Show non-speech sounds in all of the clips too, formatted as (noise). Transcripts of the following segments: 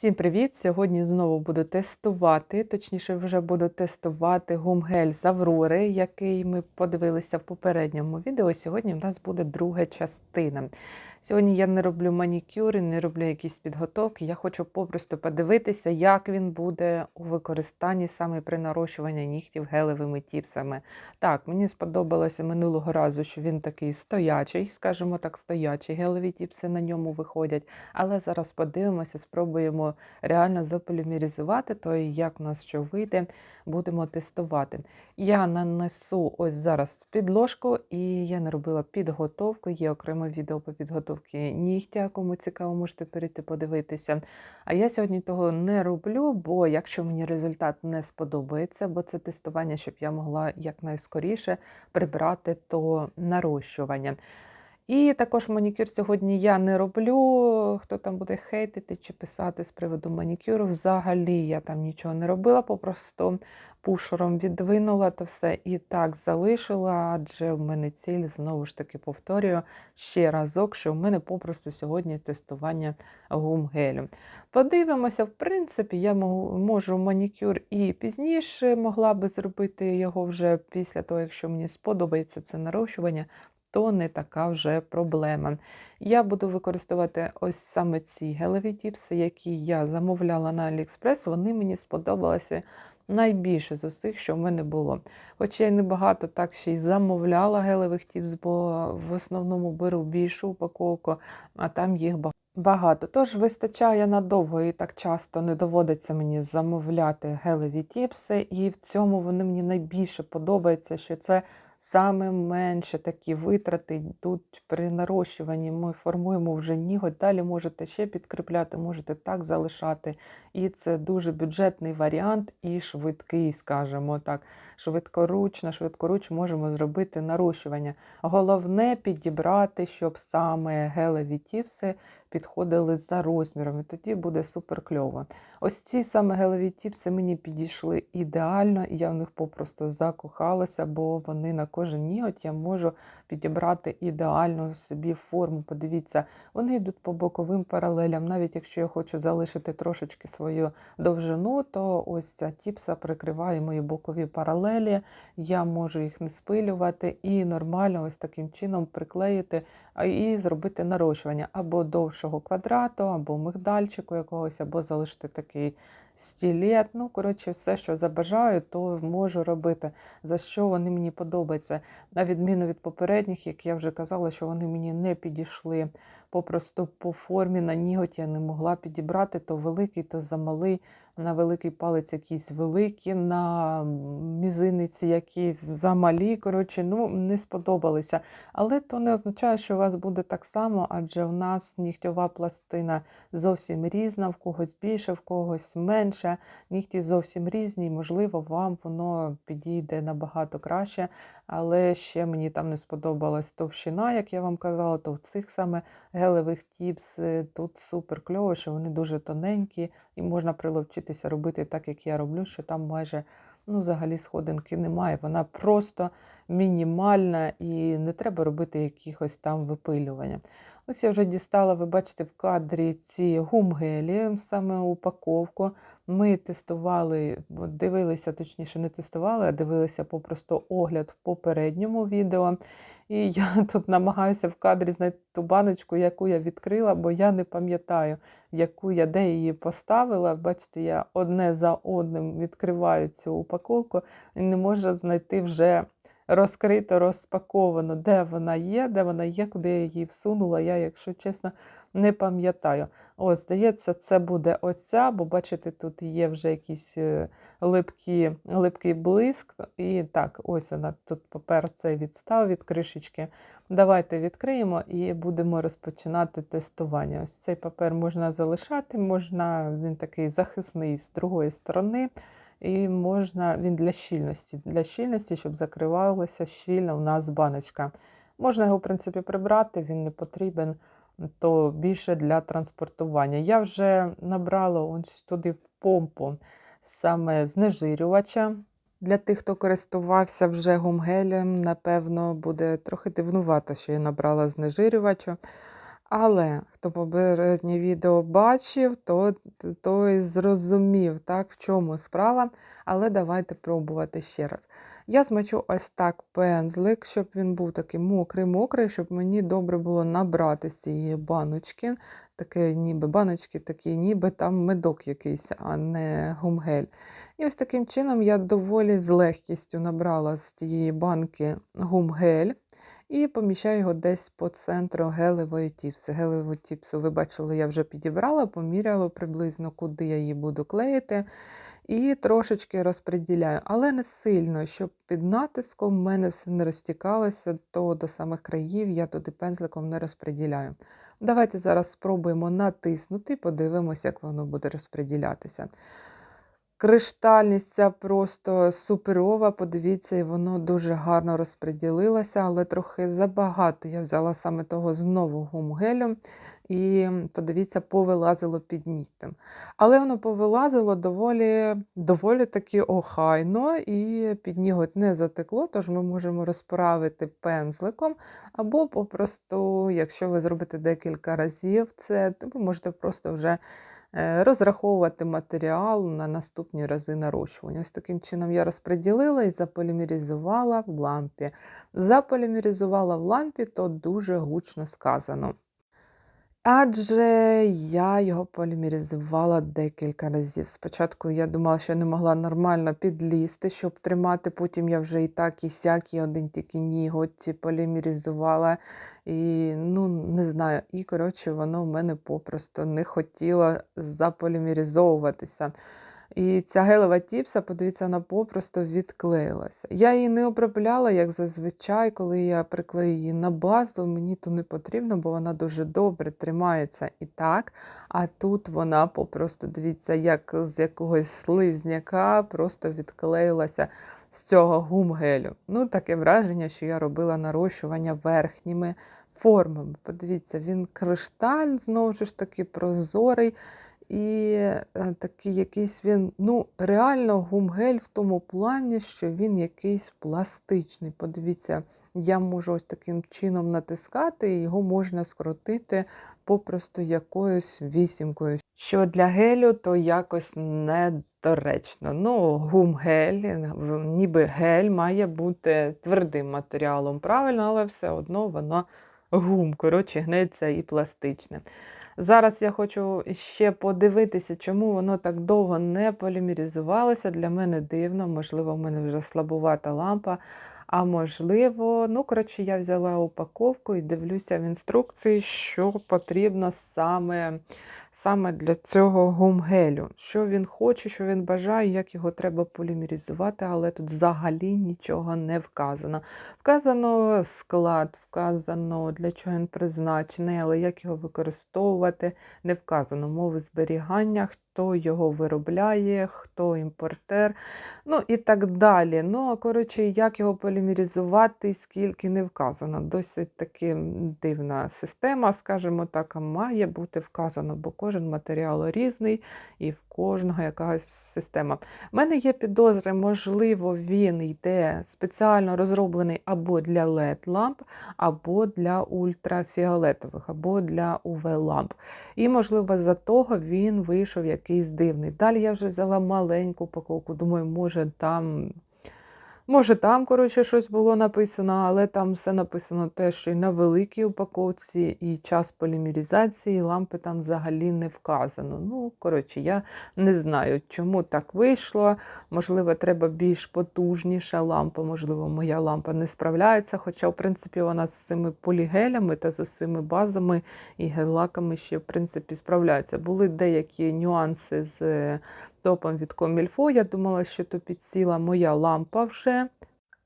Всім привіт! Сьогодні знову буду тестувати, точніше, вже буду тестувати гумгель з Аврори, який ми подивилися в попередньому відео. Сьогодні в нас буде друга частина. Сьогодні я не роблю манікюри, не роблю якісь підготовки. Я хочу попросту подивитися, як він буде у використанні саме при нарощуванні нігтів гелевими тіпсами. Так, мені сподобалося минулого разу, що він такий стоячий, скажімо так, стоячий гелеві тіпси на ньому виходять. Але зараз подивимося, спробуємо реально заполімеризувати, то як у нас що вийде, будемо тестувати. Я нанесу ось зараз підложку, і я не робила підготовку. Є окреме відео по підготовці нігтя, кому цікаво, можете перейти подивитися. А я сьогодні того не роблю, бо якщо мені результат не сподобається, бо це тестування, щоб я могла якнайскоріше прибрати то нарощування. І також манікюр сьогодні я не роблю. Хто там буде хейтити чи писати з приводу манікюру, взагалі я там нічого не робила, попросту пушером відвинула то все і так залишила, адже в мене ціль, знову ж таки, повторюю ще разок, що в мене попросту сьогодні тестування гумгелю. Подивимося, в принципі, я можу манікюр і пізніше могла би зробити його вже після того, якщо мені сподобається це нарощування то не така вже проблема. Я буду використовувати ось саме ці гелеві тіпси, які я замовляла на Aliexpress. Вони мені сподобалися найбільше з усіх, що в мене було. Хоча я небагато так ще й замовляла гелевих тіпс, бо в основному беру більшу упаковку, а там їх багато. Багато, тож вистачає надовго і так часто не доводиться мені замовляти гелеві тіпси, і в цьому вони мені найбільше подобаються, що це саме менше такі витрати йдуть при нарощуванні. Ми формуємо вже ніготь, далі можете ще підкріпляти, можете так залишати. І це дуже бюджетний варіант і швидкий, скажімо так. Швидкоручно, швидкоруч можемо зробити нарощування. Головне підібрати, щоб саме гелеві тіпси підходили за розмірами, тоді буде супер кльово. Ось ці саме гелеві тіпси мені підійшли ідеально, і я в них попросту закохалася, бо вони на кожен ніготь я можу підібрати ідеальну собі форму. Подивіться, вони йдуть по боковим паралелям. Навіть якщо я хочу залишити трошечки свою довжину, то ось ця тіпса прикриває мої бокові паралелі. Я можу їх не спилювати і нормально ось таким чином приклеїти і зробити нарощування або довшого квадрату, або мигдальчику якогось, або залишити такий стілет. Ну, коротше, все, що забажаю, то можу робити. За що вони мені подобаються. На відміну від попередніх, як я вже казала, що вони мені не підійшли. Попросту по формі на ніготь я не могла підібрати то великий, то замалий на великий палець якісь великі, на мізиниці якісь замалі. Коротше, ну, не сподобалися. Але то не означає, що у вас буде так само, адже у нас нігтьова пластина зовсім різна, в когось більше, в когось менше. Нігті зовсім різні, можливо, вам воно підійде набагато краще. Але ще мені там не сподобалась товщина, як я вам казала, то в цих саме гелевих тіпс е, тут супер кльово, що вони дуже тоненькі, і можна приловчитися робити так, як я роблю, що там майже ну, взагалі сходинки немає. Вона просто мінімальна і не треба робити якихось там випилювання. Ось я вже дістала, ви бачите, в кадрі ці гумгелі, саме упаковку. Ми тестували, дивилися, точніше, не тестували, а дивилися попросту огляд в попередньому відео. І я (laughs) тут намагаюся в кадрі знайти ту баночку, яку я відкрила, бо я не пам'ятаю, яку я де її поставила. Бачите, я одне за одним відкриваю цю упаковку і не можу знайти вже розкрито, розпаковано, де вона є, де вона є, куди я її всунула. Я, якщо чесно, не пам'ятаю. Ось, здається, це буде оця, бо бачите, тут є вже якийсь е, липкі, липкий блиск. І так, ось вона тут папер цей відстав від кришечки. Давайте відкриємо і будемо розпочинати тестування. Ось цей папер можна залишати, можна, він такий захисний з другої сторони. І можна, він для щільності, для щільності, щоб закривалася щільно у нас баночка. Можна його, в принципі, прибрати, він не потрібен то більше для транспортування. Я вже набрала ось туди в помпу саме знежирювача. Для тих, хто користувався вже гумгелем, напевно, буде трохи дивнувато, що я набрала знежирювача. Але хто попереднє відео бачив, то той зрозумів, так, в чому справа. Але давайте пробувати ще раз. Я змочу ось так пензлик, щоб він був такий мокрий-мокрий, щоб мені добре було набрати з цієї баночки. Таке ніби баночки, такі, ніби там медок якийсь, а не гумгель. І ось таким чином я доволі з легкістю набрала з тієї банки гумгель. І поміщаю його десь по центру гелевої тіпси. Гелеву тіпсу, ви бачили, я вже підібрала, поміряла приблизно, куди я її буду клеїти. І трошечки розподіляю, але не сильно, щоб під натиском в мене все не розтікалося, то до самих країв я туди пензликом не розподіляю. Давайте зараз спробуємо натиснути, подивимося, як воно буде розподілятися. Криштальність ця просто суперова, подивіться, і воно дуже гарно розподілилося, але трохи забагато. Я взяла саме того знову гумгелю і, подивіться, повилазило під нігтем. Але воно повилазило доволі доволі таки охайно, і під ніготь не затекло, тож ми можемо розправити пензликом, або попросту, якщо ви зробите декілька разів це, то ви можете просто вже. Е, розраховувати матеріал на наступні рази нарощування. Ось таким чином я розподілила і заполімеризувала в лампі. Заполімеризувала в лампі, то дуже гучно сказано. Адже я його полімеризувала декілька разів. Спочатку я думала, що не могла нормально підлізти, щоб тримати. Потім я вже і так, і сяк, і один тільки ніготь полімеризувала. І, ну, не знаю, і, коротше, воно в мене попросту не хотіло заполімеризовуватися. І ця гелева тіпса, подивіться, вона попросту відклеїлася. Я її не обробляла, як зазвичай, коли я приклею її на базу, мені то не потрібно, бо вона дуже добре тримається і так. А тут вона попросту, дивіться, як з якогось слизняка просто відклеїлася з цього гумгелю. Ну, таке враження, що я робила нарощування верхніми формами. Подивіться, він кришталь, знову ж таки, прозорий. І е, такий якийсь він, ну, реально гумгель в тому плані, що він якийсь пластичний. Подивіться, я можу ось таким чином натискати, і його можна скрутити попросту якоюсь вісімкою. Що для гелю, то якось недоречно. Ну, гумгель, ніби гель має бути твердим матеріалом. Правильно, але все одно воно гум, коротше, гнеться і пластичне. Зараз я хочу ще подивитися, чому воно так довго не полімерізувалося. Для мене дивно, можливо, в мене вже слабувата лампа. А можливо, ну, коротше, я взяла упаковку і дивлюся в інструкції, що потрібно саме саме для цього гумгелю. Що він хоче, що він бажає, як його треба полімеризувати, але тут взагалі нічого не вказано. Вказано склад, вказано, для чого він призначений, але як його використовувати, не вказано мови зберігання, хто його виробляє, хто імпортер, ну і так далі. Ну, а коротше, як його полімеризувати, скільки не вказано. Досить таки дивна система, скажімо так, має бути вказано, бо кожен матеріал різний і в кожного якась система. У мене є підозри, можливо, він йде спеціально розроблений або для LED-ламп, або для ультрафіолетових, або для UV-ламп. І, можливо, за того він вийшов якийсь дивний. Далі я вже взяла маленьку упаковку, думаю, може там. Може, там, коротше, щось було написано, але там все написано те, що і на великій упаковці, і час полімеризації, лампи там взагалі не вказано. Ну, коротше, я не знаю, чому так вийшло. Можливо, треба більш потужніша лампа, можливо, моя лампа не справляється. Хоча, в принципі, вона з цими полігелями та з усіми базами і гель-лаками ще, в принципі, справляється. Були деякі нюанси з топом від Комільфо. Я думала, що то підсіла моя лампа вже.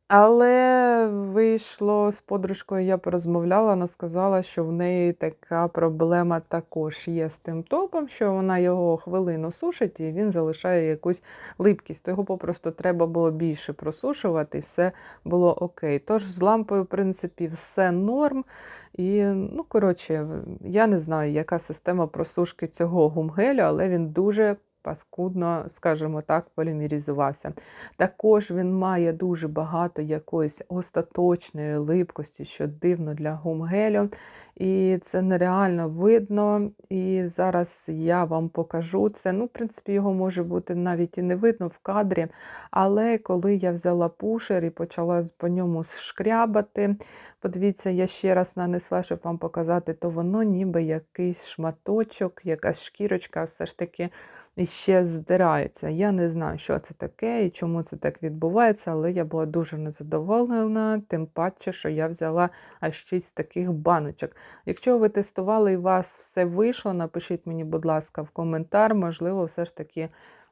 Але вийшло з подружкою, я порозмовляла, вона сказала, що в неї така проблема також є з тим топом, що вона його хвилину сушить і він залишає якусь липкість. То його попросту треба було більше просушувати, і все було окей. Тож з лампою, в принципі, все норм. І, ну, коротше, я не знаю, яка система просушки цього гумгелю, але він дуже паскудно, скажімо так, полімерізувався. Також він має дуже багато якоїсь остаточної липкості, що дивно для гумгелю. І це нереально видно. І зараз я вам покажу це. Ну, в принципі, його може бути навіть і не видно в кадрі. Але коли я взяла пушер і почала по ньому шкрябати, подивіться, я ще раз нанесла, щоб вам показати, то воно ніби якийсь шматочок, якась шкірочка, все ж таки іще здирається. Я не знаю, що це таке і чому це так відбувається, але я була дуже незадоволена, тим паче, що я взяла аж шість таких баночок. Якщо ви тестували і у вас все вийшло, напишіть мені, будь ласка, в коментар, можливо, все ж таки.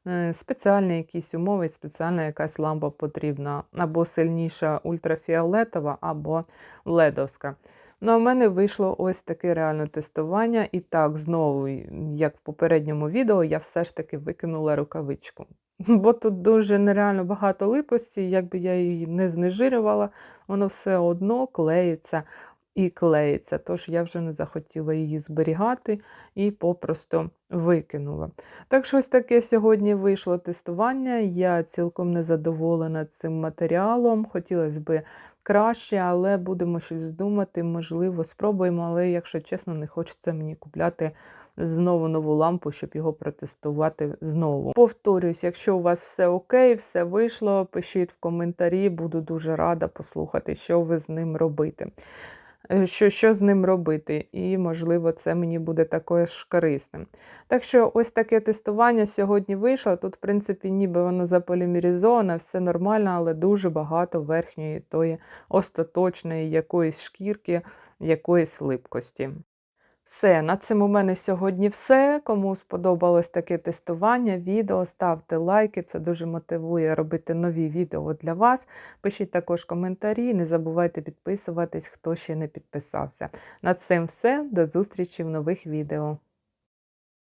е, Спеціальні якісь умови, спеціальна якась лампа потрібна, або сильніша ультрафіолетова, або ледовська. Ну, а в мене вийшло ось таке реальне тестування. І так, знову, як в попередньому відео, я все ж таки викинула рукавичку. Бо тут дуже нереально багато липості, якби я її не знежирювала, воно все одно клеїться і клеїться. Тож я вже не захотіла її зберігати і попросту викинула. Так що ось таке сьогодні вийшло тестування. Я цілком незадоволена цим матеріалом. Хотілося б краще, але будемо щось думати, можливо, спробуємо, але, якщо чесно, не хочеться мені купляти знову нову лампу, щоб його протестувати знову. Повторюсь, якщо у вас все окей, все вийшло, пишіть в коментарі, буду дуже рада послухати, що ви з ним робите. Е, Що, що з ним робити, і, можливо, це мені буде також корисним. Так що, ось таке тестування сьогодні вийшло. Тут, в принципі, ніби воно заполімерізоване, все нормально, але дуже багато верхньої тої остаточної якоїсь шкірки, якоїсь липкості. Все, на цим у мене сьогодні все. Кому сподобалось таке тестування, відео, ставте лайки, це дуже мотивує робити нові відео для вас. Пишіть також коментарі, не забувайте підписуватись, хто ще не підписався. На цим все, до зустрічі в нових відео.